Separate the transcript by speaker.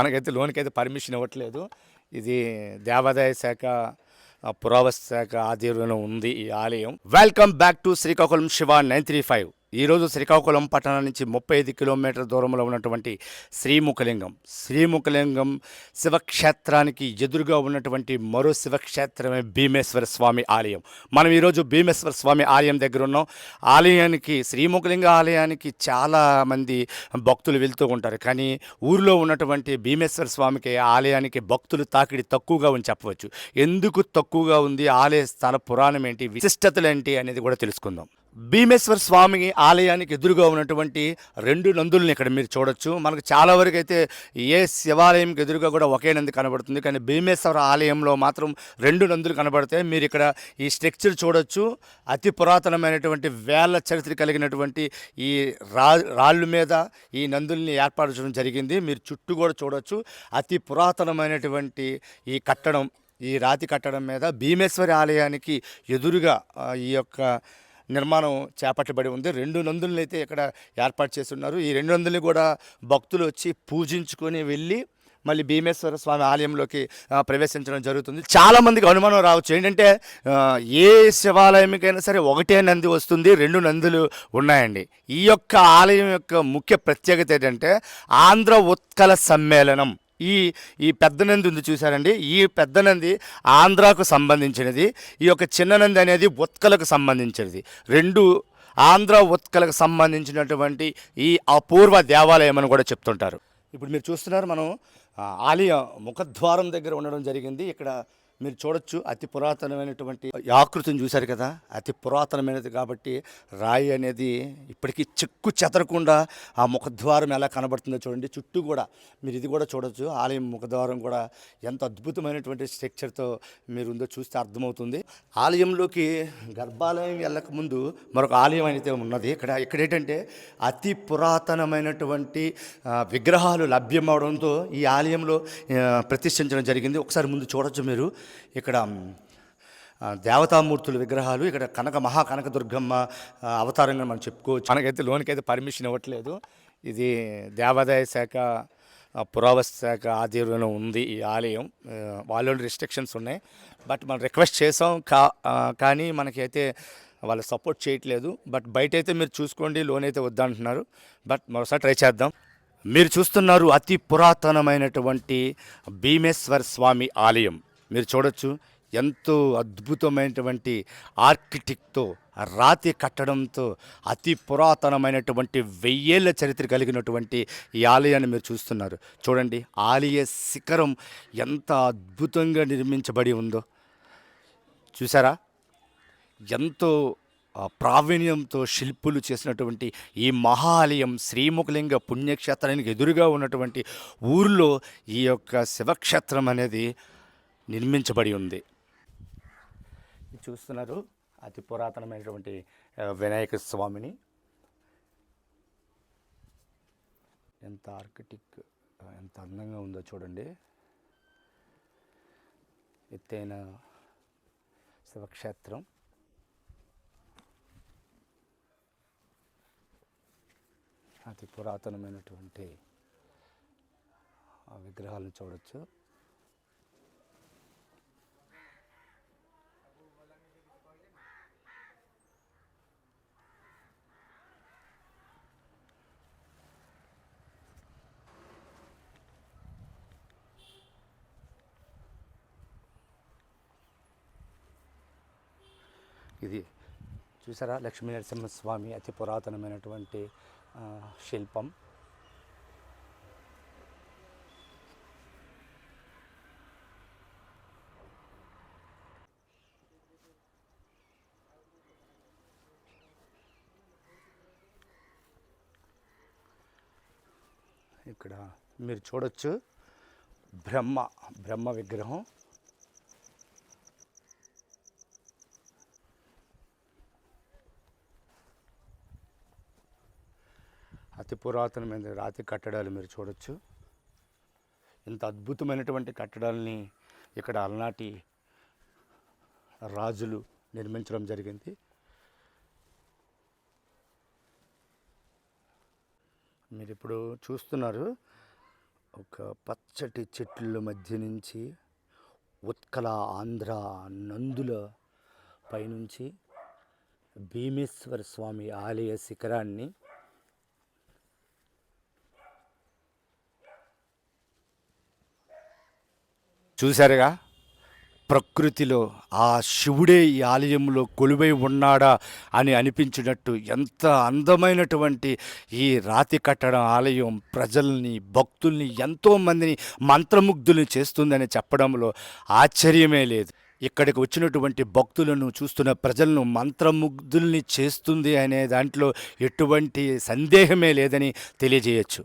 Speaker 1: మనకైతే లోన్కి అయితే పర్మిషన్ ఇవ్వట్లేదు. ఇది దేవాదాయ శాఖ పురావస్తు శాఖ ఆధ్వర్యంలో ఉంది ఈ ఆలయం. Welcome back to Srikakulam Shiva nine three five. ఈరోజు శ్రీకాకుళం పట్టణం నుంచి ముప్పై ఐదు కిలోమీటర్ల దూరంలో ఉన్నటువంటి శ్రీముఖలింగం. శ్రీముఖలింగం శివక్షేత్రానికి ఎదురుగా ఉన్నటువంటి మరో శివక్షేత్రమే భీమేశ్వర స్వామి ఆలయం. మనం ఈరోజు భీమేశ్వర స్వామి ఆలయం దగ్గర ఉన్నాం. ఆలయానికి శ్రీముఖలింగ ఆలయానికి చాలా మంది భక్తులు వెళ్తూ ఉంటారు. కానీ ఊరిలో ఉన్నటువంటి భీమేశ్వర స్వామికి ఆలయానికి భక్తులు తాకిడి తక్కువగా ఉంది చెప్పవచ్చు. ఎందుకు తక్కువగా ఉంది? ఆలయ స్థల పురాణం ఏంటి? విశిష్టతలు ఏంటి? అనేది కూడా తెలుసుకుందాం. భీమేశ్వర స్వామి ఆలయానికి ఎదురుగా ఉన్నటువంటి రెండు నందుల్ని ఇక్కడ మీరు చూడొచ్చు. మనకు చాలా వరకు అయితే ఏ శివాలయంకి ఎదురుగా కూడా ఒకే నంది కనబడుతుంది. కానీ భీమేశ్వర ఆలయంలో మాత్రం రెండు నందులు కనబడతాయి. మీరు ఇక్కడ ఈ స్ట్రక్చర్ చూడొచ్చు. అతి పురాతనమైనటువంటి వేల చరిత్ర కలిగినటువంటి ఈ రా రాళ్ళు మీద ఈ నందుల్ని చేయడం జరిగింది. మీరు చుట్టూ కూడా చూడొచ్చు. అతి పురాతనమైనటువంటి ఈ కట్టడం ఈ రాతి కట్టడం మీద భీమేశ్వరి ఆలయానికి ఎదురుగా ఈ యొక్క నిర్మాణం చేపట్టబడి ఉంది. రెండు నందులను అయితే ఇక్కడ ఏర్పాటు చేసి ఉన్నారు ఈ రెండు నందుల్ని కూడా భక్తులు వచ్చి పూజించుకొని వెళ్ళి మళ్ళీ భీమేశ్వర స్వామి ఆలయంలోకి ప్రవేశించడం జరుగుతుంది. చాలామందికి అనుమానం రావచ్చు. ఏంటంటే ఏ శివాలయంకైనా సరే ఒకటే నంది వస్తుంది రెండు నందులు ఉన్నాయండి. ఈ యొక్క ఆలయం యొక్క ముఖ్య ప్రత్యేకత ఏంటంటే ఆంధ్ర ఉత్కల సమ్మేళనం. ఈ ఈ పెద్ద నంది ఉంది చూసారండి ఈ పెద్ద నంది ఆంధ్రాకు సంబంధించినది. ఈ యొక్క చిన్న నంది అనేది ఉత్కలకు సంబంధించినది. రెండు ఆంధ్ర ఉత్కలకు సంబంధించినటువంటి ఈ అపూర్వ దేవాలయం అని కూడా చెప్తుంటారు. ఇప్పుడు మీరు చూస్తున్నారు మనం ఆ, ఆలయ ముఖద్వారం దగ్గర ఉండడం జరిగింది. ఇక్కడ మీరు చూడొచ్చు అతి పురాతనమైనటువంటి ఆకృతిని చూశారు కదా? అతి పురాతనమైనది కాబట్టి రాయి అనేది ఇప్పటికీ చెక్కు చెదరకుండా ఆ ముఖద్వారం ఎలా కనబడుతుందో చూడండి. చుట్టూ కూడా మీరు ఇది కూడా చూడొచ్చు. ఆలయం ముఖద్వారం కూడా ఎంత అద్భుతమైనటువంటి స్ట్రక్చర్తో మీరు ఉందో చూస్తే అర్థమవుతుంది. ఆలయంలోకి గర్భాలయం వెళ్ళక ముందు మరొక ఆలయం అయితే ఉన్నది. ఇక్కడ ఇక్కడ ఏంటంటే అతి పురాతనమైనటువంటి విగ్రహాలు విగ్రహాలు లభ్యమవడంతో ఈ ఆలయంలో ప్రతిష్ఠించడం జరిగింది. ఒకసారి ముందు చూడొచ్చు మీరు. ఇక్కడ దేవతామూర్తులు దేవతామూర్తుల విగ్రహాలు ఇక్కడ కనక మహా కనక దుర్గమ్మ అవతారంగా మనం చెప్పుకోవచ్చు. మనకైతే లోన్కి అయితే పర్మిషన్ ఇవ్వట్లేదు. ఇది దేవాదాయ శాఖ పురావస్తు శాఖ ఆధ్వర్యంలో ఉంది ఈ ఆలయం. వాళ్ళు రిస్ట్రిక్షన్స్ ఉన్నాయి. బట్ మనం రిక్వెస్ట్ చేసాం కా కానీ మనకైతే వాళ్ళు సపోర్ట్ చేయట్లేదు. బట్ బయట అయితే మీరు చూసుకోండి లోన్ అయితే వద్దంటున్నారు. బట్ మరోసారి ట్రై చేద్దాం. మీరు చూస్తున్నారు అతి పురాతనమైనటువంటి భీమేశ్వర స్వామి ఆలయం. మీరు చూడొచ్చు ఎంతో అద్భుతమైనటువంటి ఆర్కిటెక్ట్తో రాతి కట్టడంతో అతి పురాతనమైనటువంటి వెయ్యేళ్ళ చరిత్ర కలిగినటువంటి ఈ ఆలయాన్ని మీరు చూస్తున్నారు. చూడండి ఆలయ శిఖరం ఎంత అద్భుతంగా నిర్మించబడి ఉందో. చూసారా? ఎంతో ప్రావీణ్యంతో శిల్పులు చేసినటువంటి ఈ మహాలయం శ్రీముఖలింగ పుణ్యక్షేత్రానికి ఎదురుగా ఉన్నటువంటి ఊరిలో ఈ యొక్క శివక్షేత్రం అనేది నిర్మించబడి ఉంది. చూస్తున్నారు. అతి పురాతనమైనటువంటి వినాయక స్వామిని. ఎంత ఆర్కిటిక్ ఎంత అందంగా ఉందో చూడండి. ఎత్తైన శివక్షేత్రం. అతి పురాతనమైనటువంటి విగ్రహాలను చూడొచ్చు. ఇది చూసారా లక్ష్మీ నరసింహస్వామి అతి పురాతనమైనటువంటి శిల్పం. ఇక్కడ మీరు చూడొచ్చు బ్రహ్మ బ్రహ్మ విగ్రహం. అతి పురాతనమైన రాతి కట్టడాలు మీరు చూడొచ్చు. ఇంత అద్భుతమైనటువంటి కట్టడాలని ఇక్కడ అలనాటి రాజులు నిర్మించడం జరిగింది. మీరు ఇప్పుడు చూస్తున్నారు ఒక పచ్చటి చెట్ల మధ్య నుంచి ఉత్కల ఆంధ్ర నందుల పైనుంచి భీమేశ్వర స్వామి ఆలయ శిఖరాన్ని చూశారుగా? ప్రకృతిలో ఆ శివుడే ఈ ఆలయంలో కొలువై ఉన్నాడా అని అనిపించినట్టు ఎంత అందమైనటువంటి ఈ రాతి కట్టడం ఆలయం ప్రజల్ని భక్తుల్ని ఎంతోమందిని మంత్రముగ్ధుల్ని చేస్తుందని చెప్పడంలో ఆశ్చర్యమే లేదు. ఇక్కడికి వచ్చినటువంటి భక్తులను చూస్తున్న ప్రజలను మంత్రముగ్ధుల్ని చేస్తుంది అనే దాంట్లో ఎటువంటి సందేహమే లేదని తెలియజేయచ్చు.